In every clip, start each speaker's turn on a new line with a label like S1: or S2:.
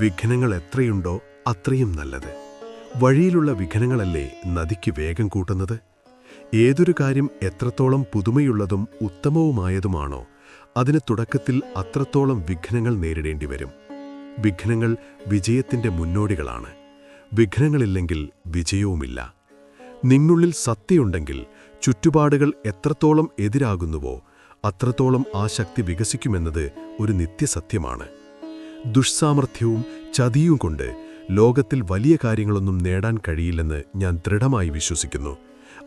S1: വിഘ്നങ്ങൾ എത്രയുണ്ടോ അത്രയും നല്ലത്. വഴിയിലുള്ള വിഘ്നങ്ങളല്ലേ നദിക്ക് വേഗം കൂട്ടുന്നത്? ഏതൊരു കാര്യം എത്രത്തോളം പുതുമയുള്ളതും ഉത്തമവുമായതുമാണോ അതിന് തുടക്കത്തിൽ അത്രത്തോളം വിഘ്നങ്ങൾ നേരിടേണ്ടി വരും. വിഘ്നങ്ങൾ വിജയത്തിന്റെ മുന്നോടികളാണ്. വിഘ്നങ്ങളില്ലെങ്കിൽ വിജയവുമില്ല. നിന്നുള്ളിൽ സത്യയുണ്ടെങ്കിൽ ചുറ്റുപാടുകൾ എത്രത്തോളം എതിരാകുന്നുവോ അത്രത്തോളം ആ ശക്തി വികസിക്കുമെന്നത് ഒരു നിത്യസത്യമാണ്. ദുഷ്സാമർഥ്യവും ചതിയും കൊണ്ട് ലോകത്തിൽ വലിയ കാര്യങ്ങളൊന്നും നേടാൻ കഴിയില്ലെന്ന് ഞാൻ ദൃഢമായി വിശ്വസിക്കുന്നു.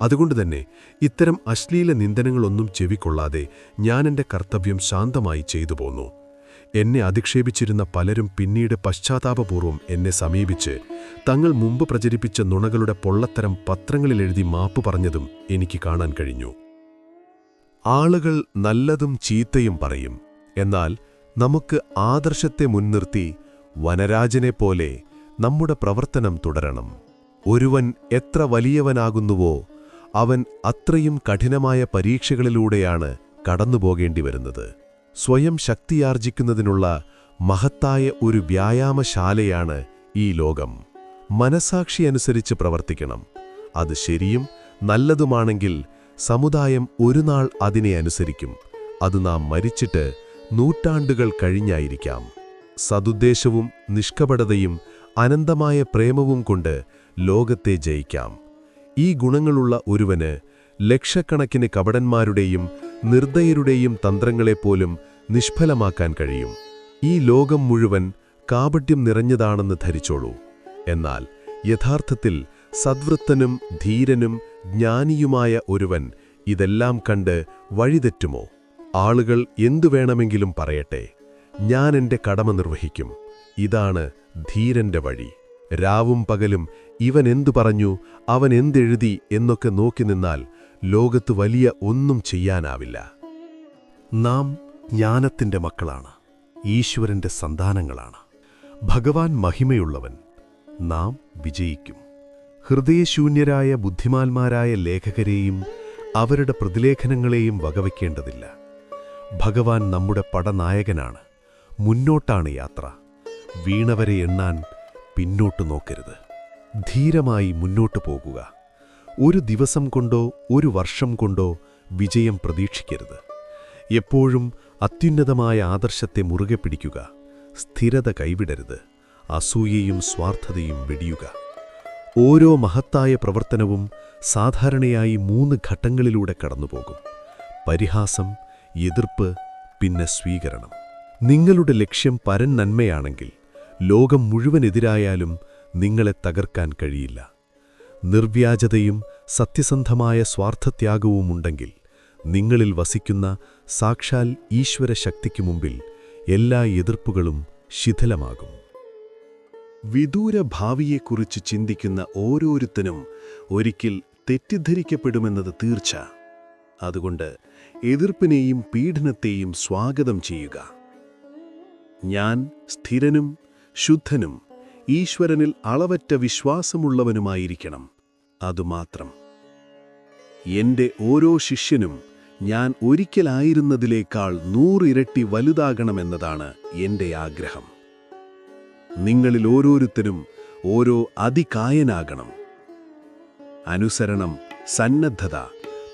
S1: അതുകൊണ്ടുതന്നെ ഇത്തരം അശ്ലീല നിന്ദനങ്ങളൊന്നും ചെവിക്കൊള്ളാതെ ഞാൻ എന്റെ കർത്തവ്യം ശാന്തമായി ചെയ്തു പോന്നു. എന്നെ അധിക്ഷേപിച്ചിരുന്ന പലരും പിന്നീട് പശ്ചാത്താപപൂർവം എന്നെ സമീപിച്ച് തങ്ങൾ മുമ്പ് പ്രചരിപ്പിച്ച നുണകളുടെ പൊള്ളത്തരം പത്രങ്ങളിലെഴുതി മാപ്പ് പറഞ്ഞതും എനിക്ക് കാണാൻ കഴിഞ്ഞു. ആളുകൾ നല്ലതും ചീത്തയും പറയും. എന്നാൽ നമുക്ക് ആദർശത്തെ മുൻനിർത്തി വനരാജനെപ്പോലെ നമ്മുടെ പ്രവർത്തനം തുടരണം. ഒരുവൻ എത്ര വലിയവനാകുന്നുവോ അവൻ അത്രയും കഠിനമായ പരീക്ഷകളിലൂടെയാണ് കടന്നുപോകേണ്ടി വരുന്നത് സ്വയം ശക്തിയാർജിക്കുന്നതിനുള്ള മഹത്തായ ഒരു വ്യായാമശാലയാണ് ഈ ലോകം. മനസാക്ഷി അനുസരിച്ച് പ്രവർത്തിക്കണം. അത് ശരിയും നല്ലതുമാണെങ്കിൽ സമുദായം ഒരുനാൾ അതിനെ അനുസരിക്കും. അത് നാം മരിച്ചിട്ട് നൂറ്റാണ്ടുകൾ കഴിഞ്ഞായിരിക്കാം. സതുദ്ദേശവും നിഷ്കപടതയും അനന്തമായ പ്രേമവും കൊണ്ട് ലോകത്തെ ജയിക്കാം. ഈ ഗുണങ്ങളുള്ള ഒരുവന് ലക്ഷക്കണക്കിന് കപടന്മാരുടെയും നിർദ്ദയരുടെയും തന്ത്രങ്ങളെപ്പോലും നിഷ്ഫലമാക്കാൻ കഴിയും. ഈ ലോകം മുഴുവൻ കാപട്യം നിറഞ്ഞതാണെന്ന് ധരിച്ചോളൂ. എന്നാൽ യഥാർത്ഥത്തിൽ സദ്വൃത്തനും ധീരനും ജ്ഞാനിയുമായ ഒരുവൻ ഇതെല്ലാം കണ്ട് വഴിതെറ്റുമോ? ആളുകൾ എന്തു വേണമെങ്കിലും പറയട്ടെ. ഞാൻ എന്റെ കടമ നിർവഹിക്കും. ഇതാണ് ധീരന്റെ വഴി. രാവും പകലും ഇവൻ എന്തു പറഞ്ഞു അവൻ എന്തെഴുതി എന്നൊക്കെ നോക്കി നിന്നാൽ ലോകത്ത് വലിയ ഒന്നും ചെയ്യാനാവില്ല. നാം ജ്ഞാനത്തിന്റെ മക്കളാണ്. ഈശ്വരന്റെ സന്താനങ്ങളാണ്. ഭഗവാൻ മഹിമയുള്ളവൻ. നാം വിജയിക്കും. ഹൃദയശൂന്യരായ ബുദ്ധിമാന്മാരായ ലേഖകരെയും അവരുടെ പ്രതിലേഖനങ്ങളെയും വകവയ്ക്കേണ്ടതില്ല. ഭഗവാൻ നമ്മുടെ പടനായകനാണ്. മുന്നോട്ടാണ് യാത്ര. വീണവരെ എണ്ണാൻ പിന്നോട്ട് നോക്കരുത്. ധീരമായി മുന്നോട്ട് പോകുക. ഒരു ദിവസം കൊണ്ടോ ഒരു വർഷം കൊണ്ടോ വിജയം പ്രതീക്ഷിക്കരുത്. എപ്പോഴും അത്യുന്നതമായ ആദർശത്തെ മുറുകെ പിടിക്കുക. സ്ഥിരത കൈവിടരുത്. അസൂയയും സ്വാർത്ഥതയും വെടിയുക. ഓരോ മഹത്തായ പ്രവർത്തനവും സാധാരണയായി മൂന്ന് ഘട്ടങ്ങളിലൂടെ കടന്നുപോകും. പരിഹാസം എതിർപ്പ് പിന്നെ സ്വീകരണം. നിങ്ങളുടെ ലക്ഷ്യം പരൻ നന്മയാണെങ്കിൽ ലോകം മുഴുവനെതിരായാലും നിങ്ങളെ തകർക്കാൻ കഴിയില്ല. നിർവ്യാജതയും സത്യസന്ധമായ സ്വാർത്ഥത്യാഗവുമുണ്ടെങ്കിൽ നിങ്ങളിൽ വസിക്കുന്ന സാക്ഷാൽ ഈശ്വര ശക്തിക്കു മുമ്പിൽ എല്ലാ എതിർപ്പുകളും ശിഥിലമാകും. വിദൂര ഭാവിയെക്കുറിച്ച് ചിന്തിക്കുന്ന ഓരോരുത്തനും ഒരിക്കൽ തെറ്റിദ്ധരിക്കപ്പെടുമെന്നത് തീർച്ച. അതുകൊണ്ട് എതിർപ്പിനെയും പീഡനത്തെയും സ്വാഗതം ചെയ്യുക. ഞാൻ സ്ഥിരനും ശുദ്ധനും ഈശ്വരനിൽ അളവറ്റ വിശ്വാസമുള്ളവനുമായിരിക്കണം അതുമാത്രം. എന്റെ ഓരോ ശിഷ്യനും ഞാൻ ഒരിക്കലായിരുന്നതിലേക്കാൾ നൂറിരട്ടി വലുതാകണമെന്നതാണ് എന്റെ ആഗ്രഹം. നിങ്ങളിൽ ഓരോരുത്തരും ഓരോ അതികായനാകണം. അനുസരണം സന്നദ്ധത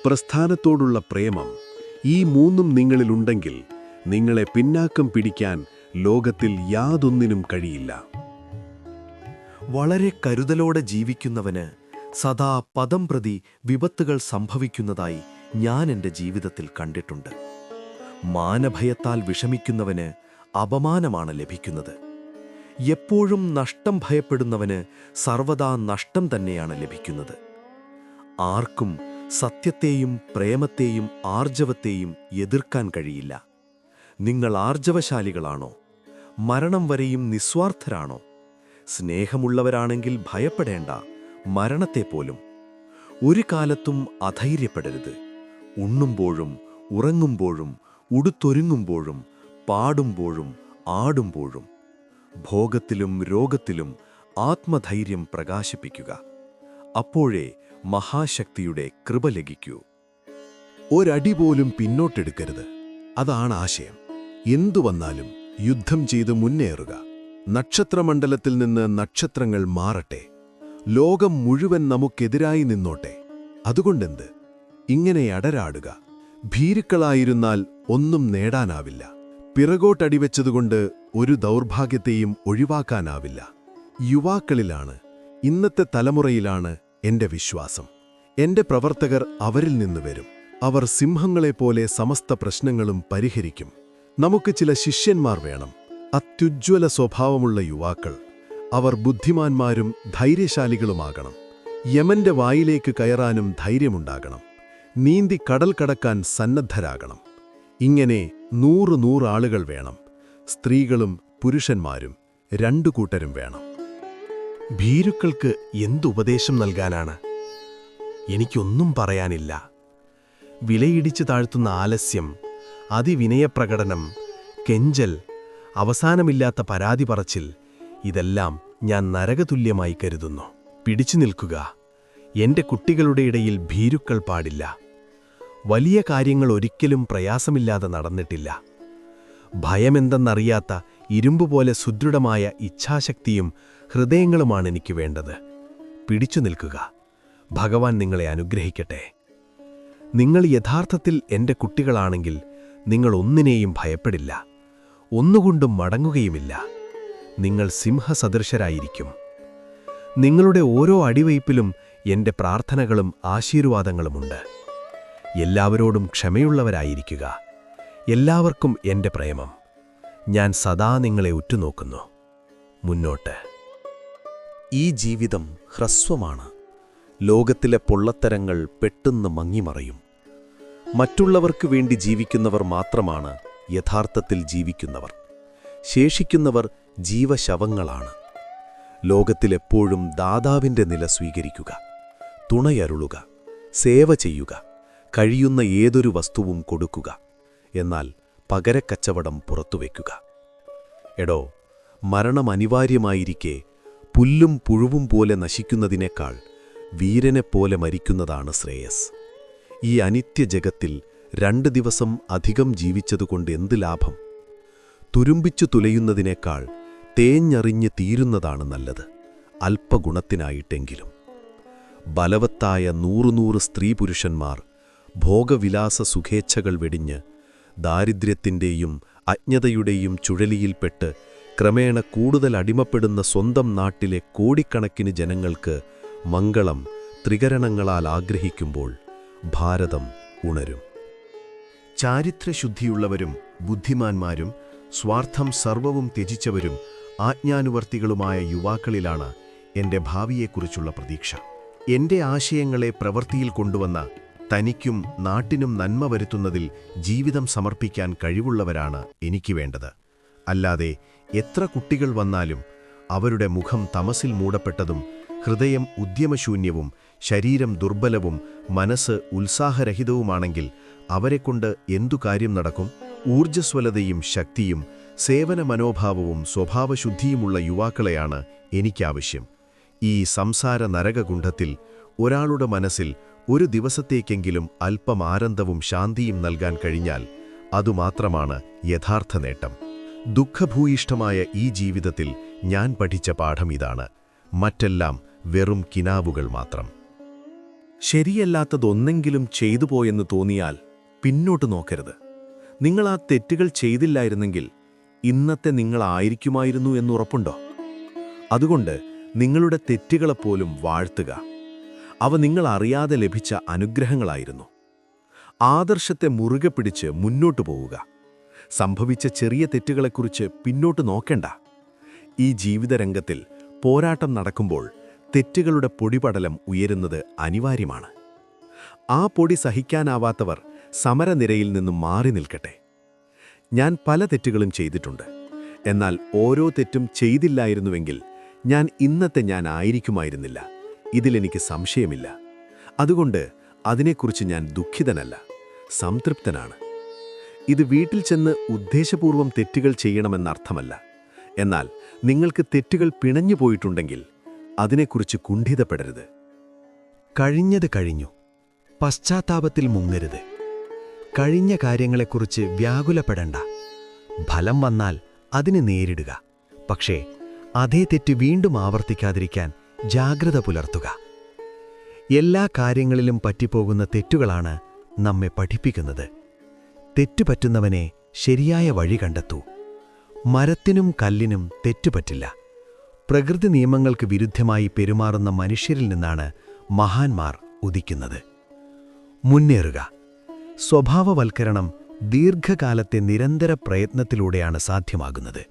S1: പ്രസ്ഥാനത്തോടുള്ള പ്രേമം ഈ മൂന്നും നിങ്ങളിലുണ്ടെങ്കിൽ നിങ്ങളെ പിന്നാക്കം പിടിക്കാൻ ലോകത്തിൽ യാതൊന്നിനും കഴിയില്ല.
S2: വളരെ കരുതലോടെ ജീവിക്കുന്നവന് സദാ പദം പ്രതി വിപത്തുകൾ സംഭവിക്കുന്നതായി ഞാൻ എന്റെ ജീവിതത്തിൽ കണ്ടിട്ടുണ്ട്. മാനഭയത്താൽ വിഷമിക്കുന്നവന് അപമാനമാണ് ലഭിക്കുന്നത്. എപ്പോഴും നഷ്ടം ഭയപ്പെടുന്നവന് സർവദാ നഷ്ടം തന്നെയാണ് ലഭിക്കുന്നത്. ആർക്കും സത്യത്തെയും പ്രേമത്തെയും ആർജവത്തെയും എതിർക്കാൻ കഴിയില്ല. നിങ്ങൾ ആർജവശാലികളാണോ? മരണം വരെയും നിസ്വാർത്ഥരാണോ? സ്നേഹമുള്ളവരാണെങ്കിൽ ഭയപ്പെടേണ്ട മരണത്തെപ്പോലും. ഒരു കാലത്തും അധൈര്യപ്പെടരുത്. ഉണ്ണുമ്പോഴും ഉറങ്ങുമ്പോഴും ഉടുത്തൊരുങ്ങുമ്പോഴും പാടുമ്പോഴും ആടുമ്പോഴും. ഭോഗത്തിലും രോഗത്തിലും ആത്മധൈര്യം പ്രകാശിപ്പിക്കുക. അപ്പോഴേ മഹാശക്തിയുടെ കൃപ ലഭിക്കൂ.
S1: ഒരടി പോലും പിന്നോട്ടെടുക്കരുത്. അതാണ് ആശയം. എന്തു വന്നാലും യുദ്ധം ചെയ്ത് മുന്നേറുക. നക്ഷത്രമണ്ഡലത്തിൽ നിന്ന് നക്ഷത്രങ്ങൾ മാറട്ടെ. ലോകം മുഴുവൻ നമുക്കെതിരായി നിന്നോട്ടെ. അതുകൊണ്ടെന്ത്? ഇങ്ങനെ അടരാടുക. ഭീരുക്കളായിരുന്നാൽ ഒന്നും നേടാനാവില്ല. പിറകോട്ടടിവെച്ചതുകൊണ്ട് ഒരു ദൗർഭാഗ്യത്തെയും ഒഴിവാക്കാനാവില്ല. യുവാക്കളിലാണ്. ഇന്നത്തെ തലമുറയിലാണ് എന്റെ വിശ്വാസം. എന്റെ പ്രവർത്തകർ അവരിൽ നിന്ന് വരും. അവർ സിംഹങ്ങളെപ്പോലെ സമസ്ത പ്രശ്നങ്ങളും പരിഹരിക്കും. നമുക്ക് ചില ശിഷ്യന്മാർ വേണം. അത്യുജ്വല സ്വഭാവമുള്ള യുവാക്കൾ. അവർ ബുദ്ധിമാന്മാരും ധൈര്യശാലികളുമാകണം. യമന്റെ വായിലേക്ക് കയറാനും ധൈര്യമുണ്ടാകണം. നീന്തി കടൽ കടക്കാൻ സന്നദ്ധരാകണം. ഇങ്ങനെ നൂറ് നൂറാളുകൾ വേണം. സ്ത്രീകളും പുരുഷന്മാരും രണ്ടു കൂട്ടരും വേണം.
S3: ഭീരുക്കൾക്ക് എന്തുപദേശം നൽകാനാണ്? എനിക്കൊന്നും പറയാനില്ല. വിലയിടിച്ച് താഴ്ത്തുന്ന ആലസ്യം അതിവിനയപ്രകടനം കെഞ്ചൽ അവസാനമില്ലാത്ത പരാതി പറച്ചിൽ ഇതെല്ലാം ഞാൻ നരകതുല്യമായി കരുതുന്നു. പിടിച്ചു നിൽക്കുക. എന്റെ കുട്ടികളുടെ ഇടയിൽ ഭീരുക്കൾ പാടില്ല. വലിയ കാര്യങ്ങൾ ഒരിക്കലും പ്രയാസമില്ലാതെ നടന്നിട്ടില്ല. ഭയമെന്തെന്നറിയാത്ത ഇരുമ്പുപോലെ സുദൃഢമായ ഇച്ഛാശക്തിയും ഹൃദയങ്ങളുമാണ് എനിക്ക് വേണ്ടത്. പിടിച്ചു നിൽക്കുക. ഭഗവാൻ നിങ്ങളെ അനുഗ്രഹിക്കട്ടെ. നിങ്ങൾ യഥാർത്ഥത്തിൽ എന്റെ കുട്ടികളാണെങ്കിൽ നിങ്ങൾ ഒന്നിനെയും ഭയപ്പെടില്ല. ഒന്നുകൊണ്ടും മടങ്ങുകയുമില്ല. നിങ്ങൾ സിംഹസദൃശരായിരിക്കും. നിങ്ങളുടെ ഓരോ അടിവയ്പിലും എന്റെ പ്രാർത്ഥനകളും ആശീർവാദങ്ങളുമുണ്ട്. എല്ലാവരോടും ക്ഷമയുള്ളവരായിരിക്കുക. എല്ലാവർക്കും എന്റെ പ്രേമം. ഞാൻ സദാ നിങ്ങളെ ഉറ്റുനോക്കുന്നു. മുന്നോട്ട്.
S2: ഈ ജീവിതം ഹ്രസ്വമാണ്. ലോകത്തിലെ പൊള്ളത്തരങ്ങൾ പെട്ടെന്ന് മങ്ങിമറയും. മറ്റുള്ളവർക്ക് വേണ്ടി ജീവിക്കുന്നവർ മാത്രമാണ് യഥാർത്ഥത്തിൽ ജീവിക്കുന്നവർ. ശേഷിക്കുന്നവർ ജീവശവങ്ങളാണ്. ലോകത്തിലെപ്പോഴും ദാതാവിന്റെ നില സ്വീകരിക്കുക തുണയരുളുക സേവ ചെയ്യുക കഴിയുന്ന ഏതൊരു വസ്തുവും കൊടുക്കുക എന്നാൽ പകരക്കച്ചവടം പുറത്തുവെക്കുക. എടോ മരണം അനിവാര്യമായിരിക്കെ പുല്ലും പുഴുവും പോലെ നശിക്കുന്നതിനേക്കാൾ വീരനെപ്പോലെ മരിക്കുന്നതാണ് ശ്രേയസ്. ഈ അനിത്യ ജഗത്തിൽ രണ്ട് ദിവസം അധികം ജീവിച്ചതുകൊണ്ട് എന്ത് ലാഭം? തുരുമ്പിച്ചു തുലയുന്നതിനേക്കാൾ തേഞ്ഞറിഞ്ഞ് തീരുന്നതാണ് നല്ലത് അല്പഗുണത്തിനായിട്ടെങ്കിലും. ബലവത്തായ നൂറുനൂറ് സ്ത്രീ പുരുഷന്മാർ ഭോഗവിലാസ സുഖേച്ഛകൾ വെടിഞ്ഞ് ദാരിദ്ര്യത്തിന്റെയും അജ്ഞതയുടെയും ചുഴലിയിൽപ്പെട്ട് ക്രമേണ കൂടുതൽ അടിമപ്പെടുന്ന സ്വന്തം നാട്ടിലെ കോടിക്കണക്കിന് ജനങ്ങൾക്ക് മംഗളം ത്രികരണങ്ങളാൽ ആഗ്രഹിക്കുമ്പോൾ ഭാരതം ഉണരും.
S1: ചാരിത്രശുദ്ധിയുള്ളവരും ബുദ്ധിമാന്മാരും സ്വാർത്ഥം സർവവും ത്യജിച്ചവരും ആജ്ഞാനുവർത്തികളുമായ യുവാക്കളിലാണ് എന്റെ ഭാവിയെക്കുറിച്ചുള്ള പ്രതീക്ഷ. എന്റെ ആശയങ്ങളെ പ്രവൃത്തിയിൽ കൊണ്ടുവന്ന തനിക്കും നാട്ടിനും നന്മ വരുത്തുന്നതിൽ ജീവിതം സമർപ്പിക്കാൻ കഴിവുള്ളവരാണ് എനിക്ക് വേണ്ടത്. അല്ലാതെ എത്ര കുട്ടികൾ വന്നാലും അവരുടെ മുഖം തമസിൽ മൂടപ്പെട്ടതും ഹൃദയം ഉദ്യമശൂന്യവും ശരീരം ദുർബലവും മനസ്സ് ഉത്സാഹരഹിതവുമാണെങ്കിൽ അവരെക്കൊണ്ട് എന്തു കാര്യം നടക്കും? ഊർജസ്വലതയും ശക്തിയും സേവന മനോഭാവവും സ്വഭാവശുദ്ധിയുമുള്ള യുവാക്കളെയാണ് എനിക്കാവശ്യം. ഈ സംസാര നരകകുണ്ഠത്തിൽ ഒരാളുടെ മനസ്സിൽ ഒരു ദിവസത്തേക്കെങ്കിലും അല്പം ആനന്ദവും ശാന്തിയും നൽകാൻ കഴിഞ്ഞാൽ അതുമാത്രമാണ് യഥാർത്ഥ നേട്ടം. ദുഃഖഭൂയിഷ്ടമായ ഈ ജീവിതത്തിൽ ഞാൻ പഠിച്ച പാഠം ഇതാണ്. മറ്റെല്ലാം വെറും കിനാവുകൾ മാത്രം.
S3: ശരിയല്ലാത്തതൊന്നെങ്കിലും ചെയ്തു പോയെന്ന് തോന്നിയാൽ പിന്നോട്ട് നോക്കരുത്. നിങ്ങൾ ആ തെറ്റുകൾ ചെയ്തില്ലായിരുന്നെങ്കിൽ ഇന്നത്തെ നിങ്ങളായിരിക്കുമായിരുന്നു എന്നുറപ്പുണ്ടോ അതുകൊണ്ട് നിങ്ങളുടെ തെറ്റുകളെപ്പോലും വാഴ്ത്തുക. അവ നിങ്ങൾ അറിയാതെ ലഭിച്ച അനുഗ്രഹങ്ങളായിരുന്നു. ആദർശത്തെ മുറുകെ പിടിച്ച് മുന്നോട്ടു പോവുക. സംഭവിച്ച ചെറിയ തെറ്റുകളെക്കുറിച്ച് പിന്നോട്ട് നോക്കണ്ട. ഈ ജീവിതരംഗത്തിൽ പോരാട്ടം നടക്കുമ്പോൾ തെറ്റുകളുടെ പൊടിപടലം ഉയരുന്നത് അനിവാര്യമാണ്. ആ പൊടി സഹിക്കാനാവാത്തവർ സമരനിരയിൽ നിന്നും മാറി നിൽക്കട്ടെ. ഞാൻ പല തെറ്റുകളും ചെയ്തിട്ടുണ്ട്. എന്നാൽ ഓരോ തെറ്റും ചെയ്തില്ലായിരുന്നുവെങ്കിൽ ഞാൻ ഇന്നത്തെ ഞാൻ ആയിരിക്കുമായിരുന്നില്ല. ഇതിലെനിക്ക് സംശയമില്ല. അതുകൊണ്ട് അതിനെക്കുറിച്ച് ഞാൻ ദുഃഖിതനല്ല. സംതൃപ്തനാണ്. ഇത് വീട്ടിൽ ചെന്ന് ഉദ്ദേശപൂർവം തെറ്റുകൾ ചെയ്യണമെന്നർത്ഥമല്ല. എന്നാൽ നിങ്ങൾക്ക് തെറ്റുകൾ പിണഞ്ഞു പോയിട്ടുണ്ടെങ്കിൽ അതിനെക്കുറിച്ച് കുണ്ഠിതപ്പെടരുത്. കഴിഞ്ഞത് കഴിഞ്ഞു. പശ്ചാത്താപത്തിൽ മുങ്ങരുത്. കഴിഞ്ഞ കാര്യങ്ങളെക്കുറിച്ച് വ്യാകുലപ്പെടണ്ട. ഫലം വന്നാൽ അതിനെ നേരിടുക.
S1: പക്ഷേ അതേ തെറ്റ് വീണ്ടും ആവർത്തിക്കാതിരിക്കാൻ ജാഗ്രത പുലർത്തുക. എല്ലാ കാര്യങ്ങളിലും പറ്റിപ്പോകുന്ന തെറ്റുകളാണ് നമ്മെ പഠിപ്പിക്കുന്നത്. തെറ്റുപറ്റുന്നവനെ ശരിയായ വഴി കണ്ടെത്തൂ. മരത്തിനും കല്ലിനും തെറ്റുപറ്റില്ല. പ്രകൃതി നിയമങ്ങൾക്ക് വിരുദ്ധമായി പെരുമാറുന്ന മനുഷ്യരിൽ നിന്നാണ് മഹാന്മാർ ഉദിക്കുന്നത്. മുന്നേറുക. സ്വഭാവവൽക്കരണം ദീർഘകാലത്തെ നിരന്തര പ്രയത്നത്തിലൂടെയാണ് സാധ്യമാകുന്നത്.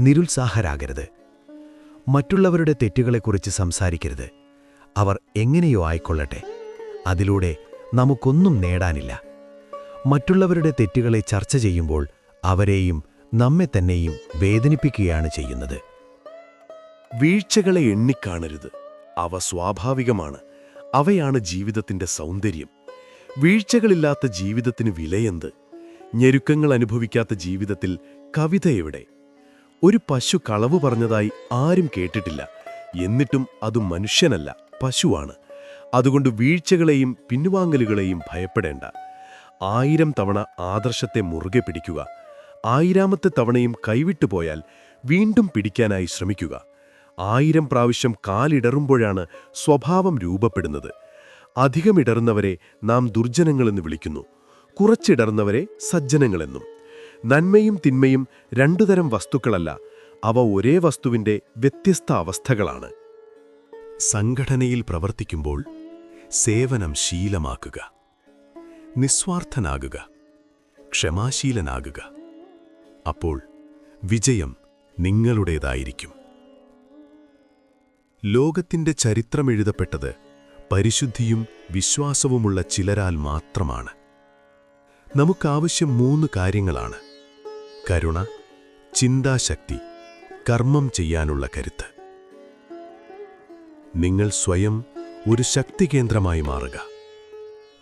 S1: നിരുത്സാഹരാകരുത്. മറ്റുള്ളവരുടെ തെറ്റുകളെക്കുറിച്ച് സംസാരിക്കരുത്. അവർ എങ്ങനെയോ ആയിക്കൊള്ളട്ടെ. അതിലൂടെ നമുക്കൊന്നും നേടാനില്ല. മറ്റുള്ളവരുടെ തെറ്റുകളെ ചർച്ച ചെയ്യുമ്പോൾ അവരെയും നമ്മെ തന്നെയും വേദനിപ്പിക്കുകയാണ് ചെയ്യുന്നത്.
S2: വീഴ്ചകളെ എണ്ണിക്കാണരുത്. അവ സ്വാഭാവികമാണ്. അവയാണ് ജീവിതത്തിന്റെ സൗന്ദര്യം. വീഴ്ചകളില്ലാത്ത ജീവിതത്തിന് വിലയെന്ത്? ഞെരുക്കങ്ങൾ അനുഭവിക്കാത്ത ജീവിതത്തിൽ കവിത എവിടെ? ഒരു പശു കളവ് പറഞ്ഞതായി ആരും കേട്ടിട്ടില്ല. എന്നിട്ടും അത് മനുഷ്യനല്ല പശുവാണ്. അതുകൊണ്ട് വീഴ്ചകളെയും പിൻവാങ്ങലുകളെയും ഭയപ്പെടേണ്ട. ആയിരം തവണ ആദർശത്തെ മുറുകെ പിടിക്കുക. ആയിരാമത്തെ തവണയും കൈവിട്ടുപോയാൽ വീണ്ടും പിടിക്കാനായി ശ്രമിക്കുക. ആയിരം പ്രാവശ്യം കാലിടറുമ്പോഴാണ് സ്വഭാവം രൂപപ്പെടുന്നത്. അധികമിടറുന്നവരെ നാം ദുർജനങ്ങളെന്ന് വിളിക്കുന്നു. കുറച്ചിടറുന്നവരെ സജ്ജനങ്ങളെന്നും. നന്മയും തിന്മയും രണ്ടുതരം വസ്തുക്കളല്ല അവ ഒരേ വസ്തുവിന്റെ വ്യത്യസ്ത അവസ്ഥകളാണ്.
S3: സംഘടനയിൽ പ്രവർത്തിക്കുമ്പോൾ സേവനം ശീലമാക്കുക. നിസ്വാർത്ഥനാകുക ക്ഷമാശീലനാകുക. അപ്പോൾ വിജയം നിങ്ങളുടേതായിരിക്കും. ലോകത്തിന്റെ ചരിത്രമെഴുതപ്പെട്ടത് പരിശുദ്ധിയും വിശ്വാസവുമുള്ള ചിലരാൽ മാത്രമാണ്. നമുക്കാവശ്യം മൂന്ന് കാര്യങ്ങളാണ്. കരുണ ചിന്താശക്തി കർമ്മം ചെയ്യാനുള്ള കരുത്ത്. നിങ്ങൾ സ്വയം ഒരു ശക്തികേന്ദ്രമായി മാറുക.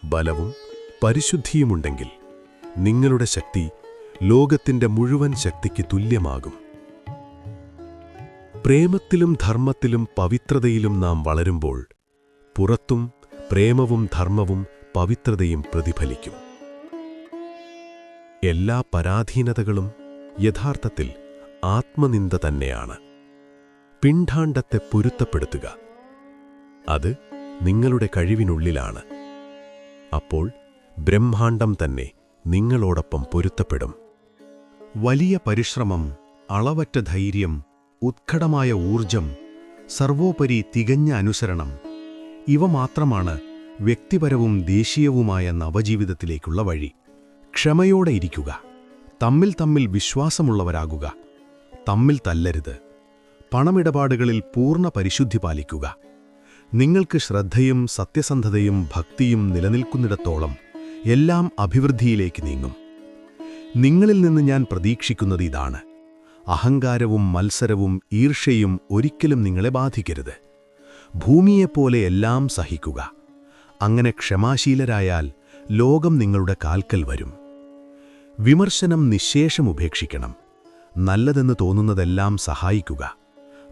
S3: ബലവും പരിശുദ്ധിയുമുണ്ടെങ്കിൽ നിങ്ങളുടെ ശക്തി ലോകത്തിന്റെ മുഴുവൻ ശക്തിക്ക് തുല്യമാകും. പ്രേമത്തിലും ധർമ്മത്തിലും പവിത്രതയിലും നാം വളരുമ്പോൾ പുറത്തും പ്രേമവും ധർമ്മവും പവിത്രതയും പ്രതിഫലിക്കും. എല്ലാ പരാധീനതകളും യഥാർത്ഥത്തിൽ ആത്മനിന്ദ തന്നെയാണ്. പിണ്ഡാണ്ടത്തെ പൊരുത്തപ്പെടുത്തുക. അത് നിങ്ങളുടെ കഴിവിനുള്ളിലാണ്. അപ്പോൾ ബ്രഹ്മാണ്ടം തന്നെ നിങ്ങളോടൊപ്പം പൊരുത്തപ്പെടും.
S1: വലിയ പരിശ്രമം അളവറ്റ ധൈര്യം ഉത്കടമായ ഊർജം സർവോപരി തികഞ്ഞ അനുസരണം ഇവ മാത്രമാണ് വ്യക്തിപരവും ദേശീയവുമായ നവജീവിതത്തിലേക്കുള്ള വഴി. ക്ഷമയോടെ ഇരിക്കുക തമ്മിൽ തമ്മിൽ വിശ്വാസമുള്ളവരാകുക തമ്മിൽ തല്ലരുത് പണമിടപാടുകളിൽ പൂർണ പരിശുദ്ധി പാലിക്കുക. നിങ്ങൾക്ക് ശ്രദ്ധയും സത്യസന്ധതയും ഭക്തിയും നിലനിൽക്കുന്നിടത്തോളം എല്ലാം അഭിവൃദ്ധിയിലേക്ക് നീങ്ങും. നിങ്ങളിൽ നിന്ന് ഞാൻ പ്രതീക്ഷിക്കുന്നത് ഇതാണ്. അഹങ്കാരവും മത്സരവും ഈർഷയും ഒരിക്കലും നിങ്ങളെ ബാധിക്കരുത്. ഭൂമിയെപ്പോലെ എല്ലാം സഹിക്കുക. അങ്ങനെ ക്ഷമാശീലരായാൽ ലോകം നിങ്ങളുടെ കാൽക്കൽ വരും. വിമർശനം നിശേഷം ഉപേക്ഷിക്കണം. നല്ലതെന്ന് തോന്നുന്നതെല്ലാം സഹായിക്കുക.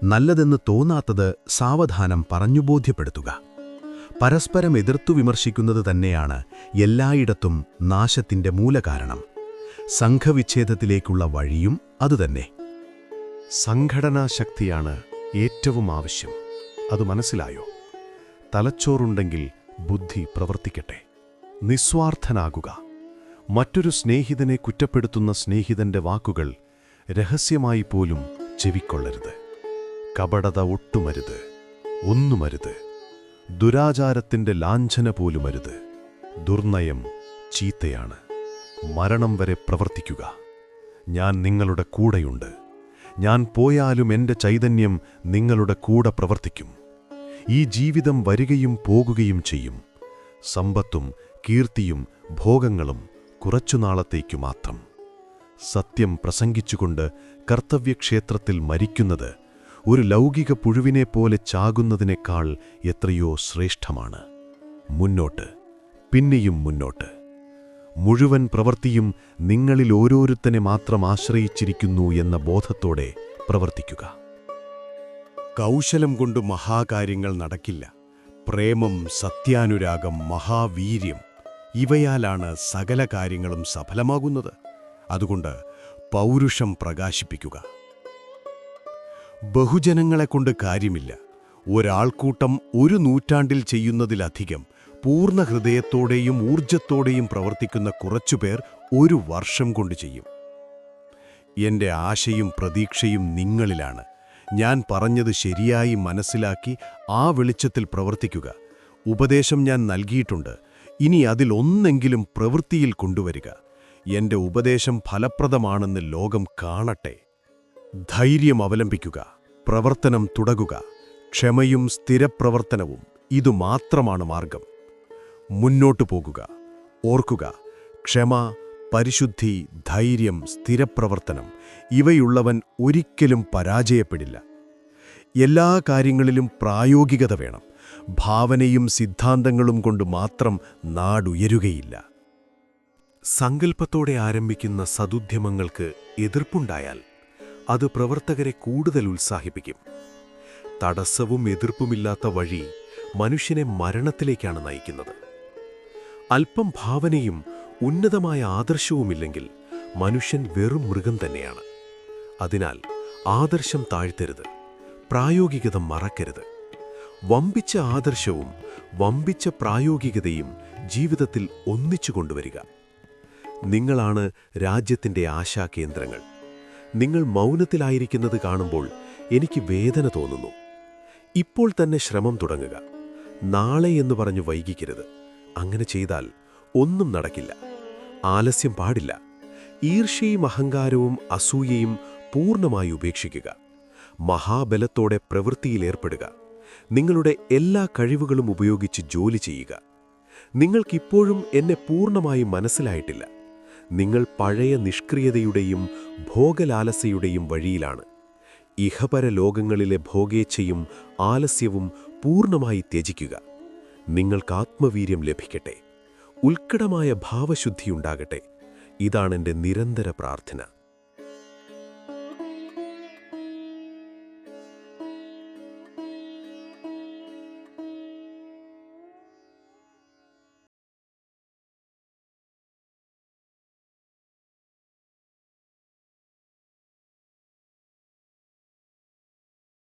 S1: നല്ലതെന്ന് തോന്നാത്തത് സാവധാനം പറഞ്ഞു ബോധ്യപ്പെടുത്തുക പരസ്പരം എതിർത്തു വിമർശിക്കുന്നത് തന്നെയാണ് എല്ലായിടത്തും നാശത്തിന്റെ മൂലകാരണം. സംഘവിച്ഛേദത്തിലേക്കുള്ള വഴിയും അതുതന്നെ.
S3: സംഘടനാ ശക്തിയാണ് ഏറ്റവും ആവശ്യം. അത് മനസ്സിലായോ? തലച്ചോറുണ്ടെങ്കിൽ ബുദ്ധി പ്രവർത്തിക്കട്ടെ. നിസ്വാർത്ഥനാകുക. മറ്റൊരു സ്നേഹിതനെ കുറ്റപ്പെടുത്തുന്ന സ്നേഹിതന്റെ വാക്കുകൾ രഹസ്യമായി പോലും ചെവിക്കൊള്ളരുത്. കപടത ഒട്ടുമരുത്. ഒന്നുമരുത്. ദുരാചാരത്തിന്റെ ലാഞ്ചന പോലുമരുത്. ദുർനയം ചീത്തയാണ്. മരണം വരെ പ്രവർത്തിക്കുക. ഞാൻ നിങ്ങളുടെ കൂടെയുണ്ട്. ഞാൻ പോയാലും എന്റെ ചൈതന്യം നിങ്ങളുടെ കൂടെ പ്രവർത്തിക്കും. ഈ ജീവിതം വരികയും പോകുകയും ചെയ്യും. സമ്പത്തും കീർത്തിയും ഭോഗങ്ങളും കുറച്ചുനാളത്തേക്കു മാത്രം. സത്യം പ്രസംഗിച്ചുകൊണ്ട് കർത്തവ്യക്ഷേത്രത്തിൽ മരിക്കുന്നത് ഒരു ലൗകിക പുഴുവിനെപ്പോലെ ചാകുന്നതിനേക്കാൾ എത്രയോ ശ്രേഷ്ഠമാണ്. മുന്നോട്ട് പിന്നെയും മുന്നോട്ട്. മുഴുവൻ പ്രവൃത്തിയും നിങ്ങളിൽ ഓരോരുത്തനെ മാത്രം ആശ്രയിച്ചിരിക്കുന്നു എന്ന ബോധത്തോടെ പ്രവർത്തിക്കുക.
S1: കൗശലം കൊണ്ട് മഹാകാര്യങ്ങൾ നടക്കില്ല. പ്രേമം സത്യാനുരാഗം മഹാവീര്യം ഇവയാലാണ് സകല കാര്യങ്ങളും സഫലമാകുന്നത്. അതുകൊണ്ട് പൗരുഷം പ്രകാശിപ്പിക്കുക. ബഹുജനങ്ങളെക്കൊണ്ട് കാര്യമില്ല. ഒരാൾക്കൂട്ടം ഒരു നൂറ്റാണ്ടിൽ ചെയ്യുന്നതിലധികം പൂർണ ഹൃദയത്തോടെയും ഊർജത്തോടെയും പ്രവർത്തിക്കുന്ന കുറച്ചുപേർ ഒരു വർഷം കൊണ്ട് ചെയ്യും. എന്റെ ആശയും പ്രതീക്ഷയും നിങ്ങളിലാണ്. ഞാൻ പറഞ്ഞത് ശരിയായി മനസ്സിലാക്കി ആ വെളിച്ചത്തിൽ പ്രവർത്തിക്കുക. ഉപദേശം ഞാൻ നൽകിയിട്ടുണ്ട്. ഇനി അതിലൊന്നെങ്കിലും പ്രവൃത്തിയിൽ കൊണ്ടുവരിക. എന്റെ ഉപദേശം ഫലപ്രദമാണെന്ന് ലോകം കാണട്ടെ. ധൈര്യം അവലംബിക്കുക പ്രവർത്തനം തുടകുക ക്ഷമയും സ്ഥിരപ്രവർത്തനവും ഇതുമാത്രമാണ് മാർഗം. മുന്നോട്ടു പോകുക ഓർക്കുക ക്ഷമ പരിശുദ്ധി ധൈര്യം സ്ഥിരപ്രവർത്തനം ഇവയുള്ളവൻ ഒരിക്കലും പരാജയപ്പെടില്ല. എല്ലാ കാര്യങ്ങളിലും പ്രായോഗികത വേണം. ഭാവനയും സിദ്ധാന്തങ്ങളും കൊണ്ട് മാത്രം നാടുയരുകയില്ല.
S3: സങ്കല്പത്തോടെ ആരംഭിക്കുന്ന സതുദ്യമങ്ങൾക്ക് എതിർപ്പുണ്ടായാൽ അത് പ്രവർത്തകരെ കൂടുതൽ ഉത്സാഹിപ്പിക്കും. തടസ്സവും എതിർപ്പുമില്ലാത്ത വഴി മനുഷ്യനെ മരണത്തിലേക്കാണ് നയിക്കുന്നത്. അല്പം ഭാവനയും ഉന്നതമായ ആദർശവുമില്ലെങ്കിൽ മനുഷ്യൻ വെറും മൃഗം തന്നെയാണ്. അതിനാൽ ആദർശം താഴ്ത്തരുത് പ്രായോഗികത മറക്കരുത്. വമ്പിച്ച ആദർശവും വമ്പിച്ച പ്രായോഗികതയും ജീവിതത്തിൽ ഒന്നിച്ചു കൊണ്ടുവരിക. നിങ്ങളാണ് രാജ്യത്തിന്റെ ആശാകേന്ദ്രങ്ങൾ. നിങ്ങൾ മൗനത്തിലായിരിക്കുന്നത് കാണുമ്പോൾ എനിക്ക് വേദന തോന്നുന്നു. ഇപ്പോൾ തന്നെ ശ്രമം തുടങ്ങുക. നാളെ എന്ന് പറഞ്ഞു വൈകിക്കരുത്. അങ്ങനെ ചെയ്താൽ ഒന്നും നടക്കില്ല. ആലസ്യം പാടില്ല. ഈർഷ്യയും അഹങ്കാരവും അസൂയയും പൂർണമായി ഉപേക്ഷിക്കുക. മഹാബലത്തോടെ പ്രവൃത്തിയിലേർപ്പെടുക നിങ്ങളുടെ എല്ലാ കഴിവുകളും ഉപയോഗിച്ച് ജോലി ചെയ്യുക. നിങ്ങൾക്കിപ്പോഴും എന്നെ പൂർണമായി മനസ്സിലായിട്ടില്ല. നിങ്ങൾ പഴയ നിഷ്ക്രിയതയുടെയും ഭോഗലാലസയുടെയും വഴിയിലാണ്. ഇഹപര ലോകങ്ങളിലെ ഭോഗേച്ഛയും ആലസ്യവും പൂർണമായി ത്യജിക്കുക. നിങ്ങൾക്ക് ആത്മവീര്യം ലഭിക്കട്ടെ. ഉത്കടമായ ഭാവശുദ്ധിയുണ്ടാകട്ടെ ഇതാണെന്റെ നിരന്തര പ്രാർത്ഥന.